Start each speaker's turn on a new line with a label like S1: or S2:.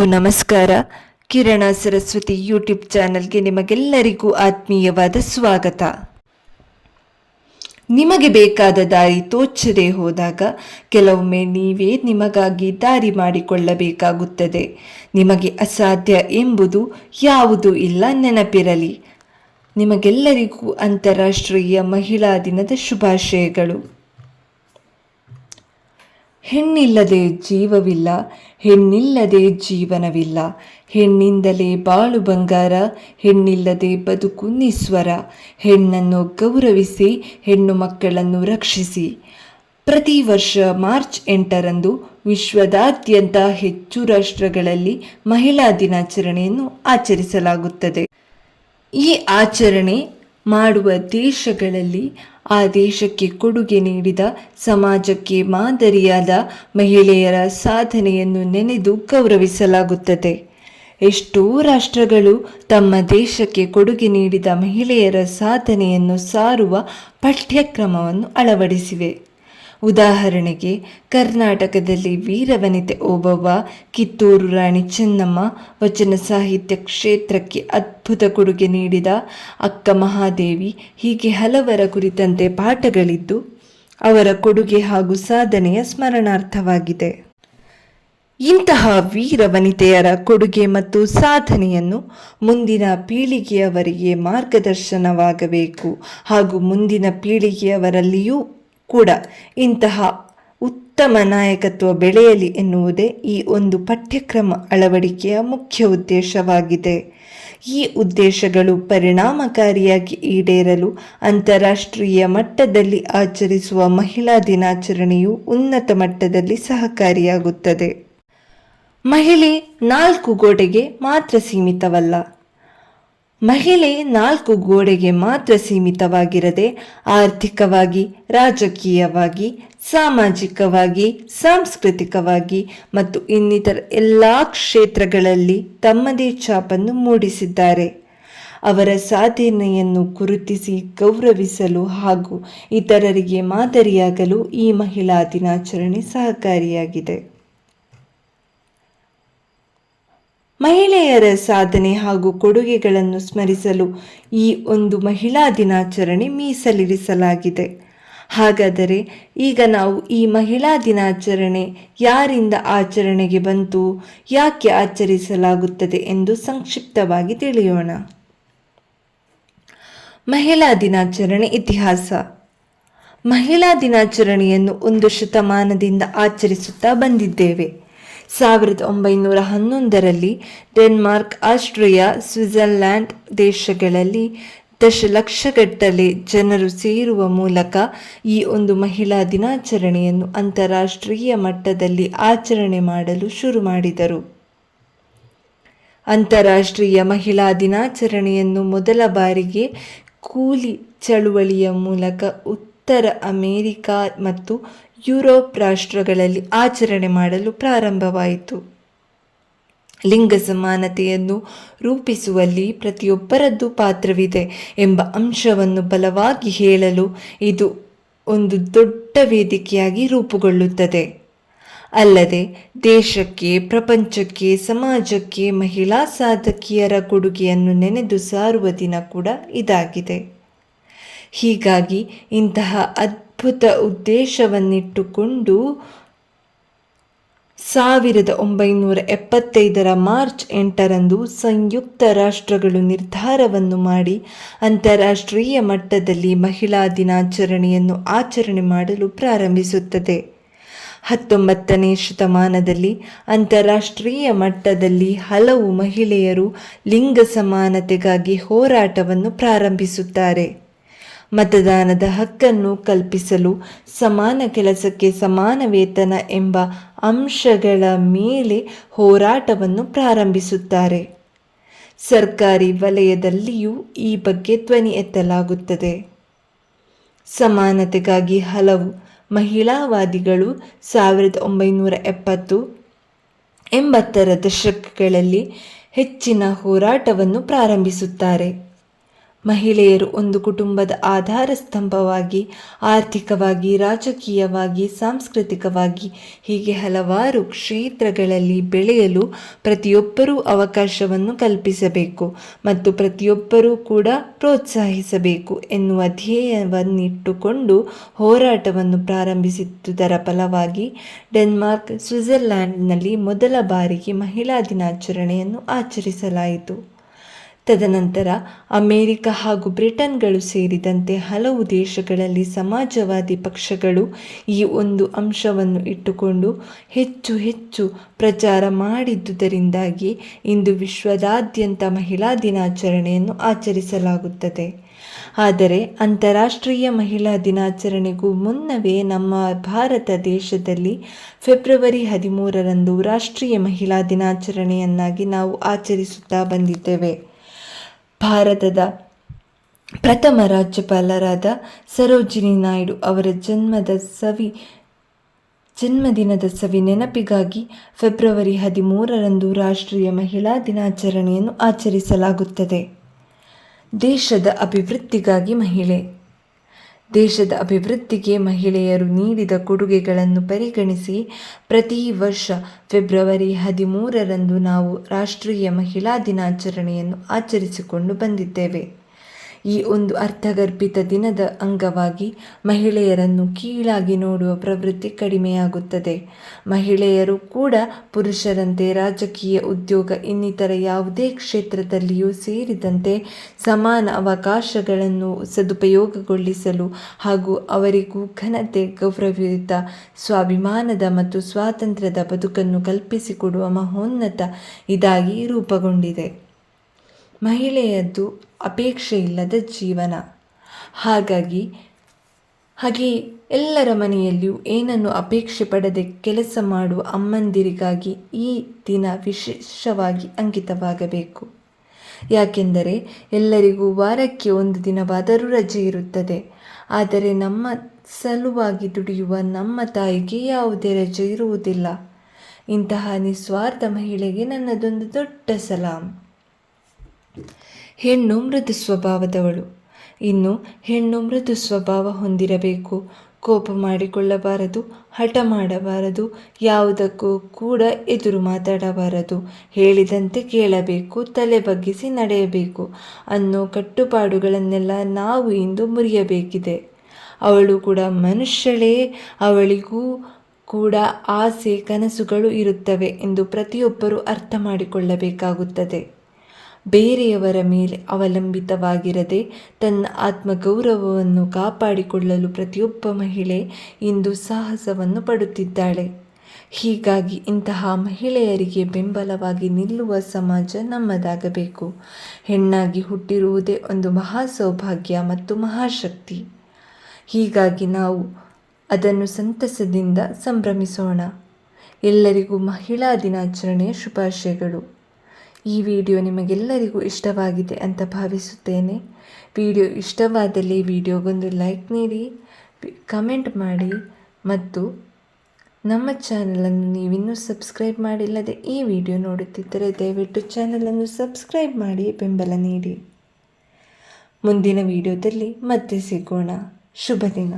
S1: ಎಲ್ಲರಿಗೂ ನಮಸ್ಕಾರ. ಕಿರಣ ಸರಸ್ವತಿ ಯೂಟ್ಯೂಬ್ ಚಾನಲ್ಗೆ ನಿಮಗೆಲ್ಲರಿಗೂ ಆತ್ಮೀಯವಾದ ಸ್ವಾಗತ. ನಿಮಗೆ ಬೇಕಾದ ದಾರಿ ತೋಚದೆ ಹೋದಾಗ ಕೆಲವೊಮ್ಮೆ ನೀವೇ ನಿಮಗಾಗಿ ದಾರಿ ಮಾಡಿಕೊಳ್ಳಬೇಕಾಗುತ್ತದೆ. ನಿಮಗೆ ಅಸಾಧ್ಯ ಎಂಬುದು ಯಾವುದೂ ಇಲ್ಲ ನೆನಪಿರಲಿ. ನಿಮಗೆಲ್ಲರಿಗೂ ಅಂತಾರಾಷ್ಟ್ರೀಯ ಮಹಿಳಾ ದಿನದ ಶುಭಾಶಯಗಳು. ಹೆಣ್ಣಿಲ್ಲದೆ ಜೀವವಿಲ್ಲ, ಹೆಣ್ಣಿಲ್ಲದೆ ಜೀವನವಿಲ್ಲ. ಹೆಣ್ಣಿಂದಲೇ ಬಾಳು ಬಂಗಾರ, ಹೆಣ್ಣಿಲ್ಲದೆ ಬದುಕು ನಿಸ್ವರ. ಹೆಣ್ಣನ್ನು ಗೌರವಿಸಿ, ಹೆಣ್ಣು ಮಕ್ಕಳನ್ನು ರಕ್ಷಿಸಿ. ಪ್ರತಿ ವರ್ಷ ಮಾರ್ಚ್ ಎಂಟರಂದು ವಿಶ್ವದಾದ್ಯಂತ ಹೆಚ್ಚು ರಾಷ್ಟ್ರಗಳಲ್ಲಿ ಮಹಿಳಾ ದಿನಾಚರಣೆಯನ್ನು ಆಚರಿಸಲಾಗುತ್ತದೆ. ಈ ಆಚರಣೆ ಮಾಡುವ ದೇಶಗಳಲ್ಲಿ ಆ ದೇಶಕ್ಕೆ ಕೊಡುಗೆ ನೀಡಿದ ಸಮಾಜಕ್ಕೆ ಮಾದರಿಯಾದ ಮಹಿಳೆಯರ ಸಾಧನೆಯನ್ನು ನೆನೆದು ಗೌರವಿಸಲಾಗುತ್ತದೆ. ಎಷ್ಟೋ ರಾಷ್ಟ್ರಗಳು ತಮ್ಮ ದೇಶಕ್ಕೆ ಕೊಡುಗೆ ನೀಡಿದ ಮಹಿಳೆಯರ ಸಾಧನೆಯನ್ನು ಸಾರುವ ಪಠ್ಯಕ್ರಮವನ್ನು ಅಳವಡಿಸಿವೆ. ಉದಾಹರಣೆಗೆ, ಕರ್ನಾಟಕದಲ್ಲಿ ವೀರವನಿತೆ ಓಬವ್ವ, ಕಿತ್ತೂರು ರಾಣಿ ಚೆನ್ನಮ್ಮ ವಚನ ಸಾಹಿತ್ಯ ಕ್ಷೇತ್ರಕ್ಕೆ ಅದ್ಭುತ ಕೊಡುಗೆ ನೀಡಿದ ಅಕ್ಕ ಮಹಾದೇವಿ ಹೀಗೆ ಹಲವರ ಕುರಿತಂತೆ ಪಾಠಗಳಿದ್ದು, ಅವರ ಕೊಡುಗೆ ಹಾಗೂ ಸಾಧನೆಯ ಸ್ಮರಣಾರ್ಥವಾಗಿದೆ. ಇಂತಹ ವೀರ ವನಿತೆಯರ ಕೊಡುಗೆ ಮತ್ತು ಸಾಧನೆಯನ್ನು ಮುಂದಿನ ಪೀಳಿಗೆಯವರಿಗೆ ಮಾರ್ಗದರ್ಶನವಾಗಬೇಕು ಹಾಗೂ ಮುಂದಿನ ಪೀಳಿಗೆಯವರಲ್ಲಿಯೂ ಕೂಡ ಇಂತಹ ಉತ್ತಮ ನಾಯಕತ್ವ ಬೆಳೆಯಲಿ ಎನ್ನುವುದೇ ಈ ಒಂದು ಪಠ್ಯಕ್ರಮ ಅಳವಡಿಕೆಯ ಮುಖ್ಯ ಉದ್ದೇಶವಾಗಿದೆ. ಈ ಉದ್ದೇಶಗಳು ಪರಿಣಾಮಕಾರಿಯಾಗಿ ಈಡೇರಲು ಅಂತಾರಾಷ್ಟ್ರೀಯ ಮಟ್ಟದಲ್ಲಿ ಆಚರಿಸುವ ಮಹಿಳಾ ದಿನಾಚರಣೆಯು ಉನ್ನತ ಮಟ್ಟದಲ್ಲಿ ಸಹಕಾರಿಯಾಗುತ್ತದೆ. ಮಹಿಳೆ ನಾಲ್ಕು ಗೋಡೆಗೆ ಮಾತ್ರ ಸೀಮಿತವಲ್ಲ. ಮಹಿಳೆ ನಾಲ್ಕು ಗೋಡೆಗೆ ಮಾತ್ರ ಸೀಮಿತವಾಗಿರದೆ, ಆರ್ಥಿಕವಾಗಿ, ರಾಜಕೀಯವಾಗಿ, ಸಾಮಾಜಿಕವಾಗಿ, ಸಾಂಸ್ಕೃತಿಕವಾಗಿ ಮತ್ತು ಇನ್ನಿತರ ಎಲ್ಲ ಕ್ಷೇತ್ರಗಳಲ್ಲಿ ತಮ್ಮದೇ ಛಾಪನ್ನು ಮೂಡಿಸಿದ್ದಾರೆ. ಅವರ ಸಾಧನೆಯನ್ನು ಗುರುತಿಸಿ ಗೌರವಿಸಲು ಹಾಗೂ ಇತರರಿಗೆ ಮಾದರಿಯಾಗಲು ಈ ಮಹಿಳಾ ದಿನಾಚರಣೆ ಸಹಕಾರಿಯಾಗಿದೆ. ಮಹಿಳೆಯರ ಸಾಧನೆ ಹಾಗೂ ಕೊಡುಗೆಗಳನ್ನು ಸ್ಮರಿಸಲು ಈ ಒಂದು ಮಹಿಳಾ ದಿನಾಚರಣೆ ಮೀಸಲಿರಿಸಲಾಗಿದೆ. ಹಾಗಾದರೆ ಈಗ ನಾವು ಈ ಮಹಿಳಾ ದಿನಾಚರಣೆ ಯಾರಿಂದ ಆಚರಣೆಗೆ ಬಂತು, ಯಾಕೆ ಆಚರಿಸಲಾಗುತ್ತದೆ ಎಂದು ಸಂಕ್ಷಿಪ್ತವಾಗಿ ತಿಳಿಯೋಣ. ಮಹಿಳಾ ದಿನಾಚರಣೆ ಇತಿಹಾಸ. ಮಹಿಳಾ ದಿನಾಚರಣೆಯನ್ನು ಒಂದು ಶತಮಾನದಿಂದ ಆಚರಿಸುತ್ತಾ ಬಂದಿದ್ದೇವೆ. ಸಾವಿರದ ಒಂಬೈನೂರ ಹನ್ನೊಂದರಲ್ಲಿ ಡೆನ್ಮಾರ್ಕ್, ಆಸ್ಟ್ರಿಯಾ ಸ್ವಿಟ್ಜರ್ಲ್ಯಾಂಡ್ ದೇಶಗಳಲ್ಲಿ ದಶಲಕ್ಷಗಟ್ಟಲೆ ಜನರು ಸೇರುವ ಮೂಲಕ ಈ ಒಂದು ಮಹಿಳಾ ದಿನಾಚರಣೆಯನ್ನು ಅಂತಾರಾಷ್ಟ್ರೀಯ ಮಟ್ಟದಲ್ಲಿ ಆಚರಣೆ ಮಾಡಲು ಶುರು ಮಾಡಿದರು. ಅಂತಾರಾಷ್ಟ್ರೀಯ ಮಹಿಳಾ ದಿನಾಚರಣೆಯನ್ನು ಮೊದಲ ಬಾರಿಗೆ ಕೂಲಿ ಚಳುವಳಿಯ ಮೂಲಕ ಉತ್ತರ ಅಮೇರಿಕಾ ಮತ್ತು ಯುರೋಪ್ ರಾಷ್ಟ್ರಗಳಲ್ಲಿ ಆಚರಣೆ ಮಾಡಲು ಪ್ರಾರಂಭವಾಯಿತು. ಲಿಂಗ ಸಮಾನತೆಯನ್ನು ರೂಪಿಸುವಲ್ಲಿ ಪ್ರತಿಯೊಬ್ಬರದ್ದು ಪಾತ್ರವಿದೆ ಎಂಬ ಅಂಶವನ್ನು ಬಲವಾಗಿ ಹೇಳಲು ಇದು ಒಂದು ದೊಡ್ಡ ವೇದಿಕೆಯಾಗಿ ರೂಪುಗೊಳ್ಳುತ್ತದೆ. ಅಲ್ಲದೆ, ದೇಶಕ್ಕೆ, ಪ್ರಪಂಚಕ್ಕೆ, ಸಮಾಜಕ್ಕೆ, ಮಹಿಳಾ ಸಾಧಕಿಯರ ಕೊಡುಗೆಯನ್ನು ನೆನೆದು ಸಾರುವ ದಿನ ಕೂಡ ಇದಾಗಿದೆ. ಹೀಗಾಗಿ ಇಂತಹ ಅದ್ಭುತ ಉದ್ದೇಶವನ್ನಿಟ್ಟುಕೊಂಡು ಸಾವಿರದ ಒಂಬೈನೂರ ಎಪ್ಪತ್ತೈದರ ಮಾರ್ಚ್ ಎಂಟರಂದು ಸಂಯುಕ್ತ ರಾಷ್ಟ್ರಗಳು ನಿರ್ಧಾರವನ್ನು ಮಾಡಿ ಅಂತಾರಾಷ್ಟ್ರೀಯ ಮಟ್ಟದಲ್ಲಿ ಮಹಿಳಾ ದಿನಾಚರಣೆಯನ್ನು ಆಚರಣೆ ಮಾಡಲು ಪ್ರಾರಂಭಿಸುತ್ತದೆ. ಹತ್ತೊಂಬತ್ತನೇ ಶತಮಾನದಲ್ಲಿ ಅಂತಾರಾಷ್ಟ್ರೀಯ ಮಟ್ಟದಲ್ಲಿ ಹಲವು ಮಹಿಳೆಯರು ಲಿಂಗ ಸಮಾನತೆಗಾಗಿ ಹೋರಾಟವನ್ನು ಪ್ರಾರಂಭಿಸುತ್ತಾರೆ. ಮತದಾನದ ಹಕ್ಕನ್ನು ಕಲ್ಪಿಸಲು ಸಮಾನ ಕೆಲಸಕ್ಕೆ ಸಮಾನ ವೇತನ ಎಂಬ ಅಂಶಗಳ ಮೇಲೆ ಹೋರಾಟವನ್ನು ಪ್ರಾರಂಭಿಸುತ್ತಾರೆ. ಸರ್ಕಾರಿ ವಲಯದಲ್ಲಿಯೂ ಈ ಬಗ್ಗೆ ಧ್ವನಿ ಎತ್ತಲಾಗುತ್ತದೆ. ಸಮಾನತೆಗಾಗಿ ಹಲವು ಮಹಿಳಾವಾದಿಗಳು ಸಾವಿರದ ಒಂಬೈನೂರ ಎಪ್ಪತ್ತು, ಎಂಬತ್ತರ ದಶಕಗಳಲ್ಲಿ ಹೆಚ್ಚಿನ ಹೋರಾಟವನ್ನು ಪ್ರಾರಂಭಿಸುತ್ತಾರೆ. ಮಹಿಳೆಯರು ಒಂದು ಕುಟುಂಬದ ಆಧಾರ ಸ್ತಂಭವಾಗಿ, ಆರ್ಥಿಕವಾಗಿ, ರಾಜಕೀಯವಾಗಿ, ಸಾಂಸ್ಕೃತಿಕವಾಗಿ, ಹೀಗೆ ಹಲವಾರು ಕ್ಷೇತ್ರಗಳಲ್ಲಿ ಬೆಳೆಯಲು ಪ್ರತಿಯೊಬ್ಬರೂ ಅವಕಾಶವನ್ನು ಕಲ್ಪಿಸಬೇಕು ಮತ್ತು ಪ್ರತಿಯೊಬ್ಬರೂ ಕೂಡ ಪ್ರೋತ್ಸಾಹಿಸಬೇಕು ಎನ್ನುವ ಧ್ಯೇಯವನ್ನಿಟ್ಟುಕೊಂಡು ಹೋರಾಟವನ್ನು ಪ್ರಾರಂಭಿಸಿದ್ದುದರ ಫಲವಾಗಿ ಡೆನ್ಮಾರ್ಕ್ ಸ್ವಿಟ್ಜರ್ಲ್ಯಾಂಡ್ನಲ್ಲಿ ಮೊದಲ ಬಾರಿಗೆ ಮಹಿಳಾ ದಿನಾಚರಣೆಯನ್ನು ಆಚರಿಸಲಾಯಿತು. ತದನಂತರ ಅಮೆರಿಕ ಹಾಗೂ ಬ್ರಿಟನ್ಗಳು ಸೇರಿದಂತೆ ಹಲವು ದೇಶಗಳಲ್ಲಿ ಸಮಾಜವಾದಿ ಪಕ್ಷಗಳು ಈ ಒಂದು ಅಂಶವನ್ನು ಇಟ್ಟುಕೊಂಡು ಹೆಚ್ಚು ಹೆಚ್ಚು ಪ್ರಚಾರ ಮಾಡಿದ್ದುದರಿಂದಾಗಿ ಇಂದು ವಿಶ್ವದಾದ್ಯಂತ ಮಹಿಳಾ ದಿನಾಚರಣೆಯನ್ನು ಆಚರಿಸಲಾಗುತ್ತದೆ. ಆದರೆ ಅಂತಾರಾಷ್ಟ್ರೀಯ ಮಹಿಳಾ ದಿನಾಚರಣೆಗೂ ಮುನ್ನವೇ ನಮ್ಮ ಭಾರತ ದೇಶದಲ್ಲಿ ಫೆಬ್ರವರಿ ಹದಿಮೂರರಂದು ರಾಷ್ಟ್ರೀಯ ಮಹಿಳಾ ದಿನಾಚರಣೆಯನ್ನಾಗಿ ನಾವು ಆಚರಿಸುತ್ತಾ ಬಂದಿದ್ದೇವೆ. ಭಾರತದ ಪ್ರಥಮ ರಾಜ್ಯಪಾಲರಾದ ಸರೋಜಿನಿ ನಾಯ್ಡು ಅವರ ಜನ್ಮದ ಸವಿ, ಜನ್ಮದಿನದ ಸವಿ ನೆನಪಿಗಾಗಿ ಫೆಬ್ರವರಿ ಹದಿಮೂರರಂದು ರಾಷ್ಟ್ರೀಯ ಮಹಿಳಾ ದಿನಾಚರಣೆಯನ್ನು ಆಚರಿಸಲಾಗುತ್ತದೆ. ದೇಶದ ಅಭಿವೃದ್ಧಿಗಾಗಿ ಮಹಿಳೆ ದೇಶದ ಅಭಿವೃದ್ಧಿಗೆ ಮಹಿಳೆಯರು ನೀಡಿದ ಕೊಡುಗೆಗಳನ್ನು ಪರಿಗಣಿಸಿ ಪ್ರತಿ ವರ್ಷ ಫೆಬ್ರವರಿ ಹದಿಮೂರರಂದು ನಾವು ರಾಷ್ಟ್ರೀಯ ಮಹಿಳಾ ದಿನಾಚರಣೆಯನ್ನು ಆಚರಿಸಿಕೊಂಡು ಬಂದಿದ್ದೇವೆ. ಈ ಒಂದು ಅರ್ಥಗರ್ಭಿತ ದಿನದ ಅಂಗವಾಗಿ ಮಹಿಳೆಯರನ್ನು ಕೀಳಾಗಿ ನೋಡುವ ಪ್ರವೃತ್ತಿ ಕಡಿಮೆಯಾಗುತ್ತದೆ. ಮಹಿಳೆಯರು ಕೂಡ ಪುರುಷರಂತೆ ರಾಜಕೀಯ ಉದ್ಯೋಗ ಇನ್ನಿತರ ಯಾವುದೇ ಕ್ಷೇತ್ರದಲ್ಲಿಯೂ ಸೇರಿದಂತೆ ಸಮಾನ ಅವಕಾಶಗಳನ್ನು ಸದುಪಯೋಗಗೊಳಿಸಲು ಹಾಗೂ ಅವರಿಗೂ ಘನತೆ, ಗೌರವಯುತ, ಸ್ವಾಭಿಮಾನದ ಮತ್ತು ಸ್ವಾತಂತ್ರ್ಯದ ಬದುಕನ್ನು ಕಲ್ಪಿಸಿಕೊಡುವ ಮಹೋನ್ನತ ಇದಾಗಿ ರೂಪುಗೊಂಡಿದೆ. ಮಹಿಳೆಯದ್ದು ಅಪೇಕ್ಷೆ ಇಲ್ಲದ ಜೀವನ. ಹಾಗಾಗಿ, ಹಾಗೆ ಎಲ್ಲರ ಮನೆಯಲ್ಲಿಯೂ ಏನನ್ನು ಅಪೇಕ್ಷೆ ಪಡದೆ ಕೆಲಸ ಮಾಡುವ ಅಮ್ಮಂದಿರಿಗಾಗಿ ಈ ದಿನ ವಿಶೇಷವಾಗಿ ಅಂಕಿತವಾಗಬೇಕು. ಯಾಕೆಂದರೆ, ಎಲ್ಲರಿಗೂ ವಾರಕ್ಕೆ ಒಂದು ದಿನವಾದರೂ ರಜೆ ಇರುತ್ತದೆ. ಆದರೆ ನಮ್ಮ ಸಲುವಾಗಿ ದುಡಿಯುವ ನಮ್ಮ ತಾಯಿಗೆ ಯಾವುದೇ ರಜೆ ಇರುವುದಿಲ್ಲ. ಇಂತಹ ನಿಸ್ವಾರ್ಥ ಮಹಿಳೆಗೆ ನನ್ನದೊಂದು ದೊಡ್ಡ ಸಲಾಂ. ಹೆಣ್ಣು ಮೃದು ಸ್ವಭಾವದವಳು. ಇನ್ನು ಹೆಣ್ಣು ಮೃದು ಸ್ವಭಾವ ಹೊಂದಿರಬೇಕು. ಕೋಪ ಮಾಡಿಕೊಳ್ಳಬಾರದು, ಹಠ ಮಾಡಬಾರದು, ಯಾವುದಕ್ಕೂ ಕೂಡ ಎದುರು ಮಾತಾಡಬಾರದು. ಹೇಳಿದಂತೆ ಕೇಳಬೇಕು, ತಲೆ ಬಗ್ಗಿಸಿ ನಡೆಯಬೇಕು. ಅನ್ನೋ ಕಟ್ಟುಪಾಡುಗಳನ್ನೆಲ್ಲ ನಾವು ಇಂದು ಮುರಿಯಬೇಕಿದೆ. ಅವಳು ಕೂಡ ಮನುಷ್ಯಳೇ, ಅವಳಿಗೂ ಕೂಡ ಆಸೆ, ಕನಸುಗಳು ಇರುತ್ತವೆ ಎಂದು ಪ್ರತಿಯೊಬ್ಬರೂ ಅರ್ಥ ಮಾಡಿಕೊಳ್ಳಬೇಕಾಗುತ್ತದೆ. ಬೇರೆಯವರ ಮೇಲೆ ಅವಲಂಬಿತವಾಗಿರದೆ ತನ್ನ ಆತ್ಮಗೌರವವನ್ನು ಕಾಪಾಡಿಕೊಳ್ಳಲು ಪ್ರತಿಯೊಬ್ಬ ಮಹಿಳೆ ಇಂದು ಸಾಹಸವನ್ನು ಪಡುತ್ತಿದ್ದಾಳೆ. ಹೀಗಾಗಿ ಇಂತಹ ಮಹಿಳೆಯರಿಗೆ ಬೆಂಬಲವಾಗಿ ನಿಲ್ಲುವ ಸಮಾಜ ನಮ್ಮದಾಗಬೇಕು. ಹೆಣ್ಣಾಗಿ ಹುಟ್ಟಿರುವುದೇ ಒಂದು ಮಹಾ ಸೌಭಾಗ್ಯ ಮತ್ತು ಮಹಾಶಕ್ತಿ. ಹೀಗಾಗಿ ನಾವು ಅದನ್ನು ಸಂತಸದಿಂದ ಸಂಭ್ರಮಿಸೋಣ. ಎಲ್ಲರಿಗೂ ಮಹಿಳಾ ದಿನಾಚರಣೆಯ ಶುಭಾಶಯಗಳು. ಈ ವಿಡಿಯೋ ನಿಮಗೆಲ್ಲರಿಗೂ ಇಷ್ಟವಾಗಿದೆ ಅಂತ ಭಾವಿಸುತ್ತೇನೆ. ವಿಡಿಯೋ ಇಷ್ಟವಾದಲ್ಲಿ ವಿಡಿಯೋಗೊಂದು ಲೈಕ್ ನೀಡಿ, ಕಮೆಂಟ್ ಮಾಡಿ ಮತ್ತು ನಮ್ಮ ಚಾನಲನ್ನು ನೀವಿನ್ನೂ ಸಬ್ಸ್ಕ್ರೈಬ್ ಮಾಡಿಲ್ಲದೆ ಈ ವಿಡಿಯೋ ನೋಡುತ್ತಿದ್ದರೆ ದಯವಿಟ್ಟು ಚಾನಲನ್ನು ಸಬ್ಸ್ಕ್ರೈಬ್ ಮಾಡಿ ಬೆಂಬಲ ನೀಡಿ. ಮುಂದಿನ ವಿಡಿಯೋದಲ್ಲಿ ಮತ್ತೆ ಸಿಗೋಣ. ಶುಭ ದಿನ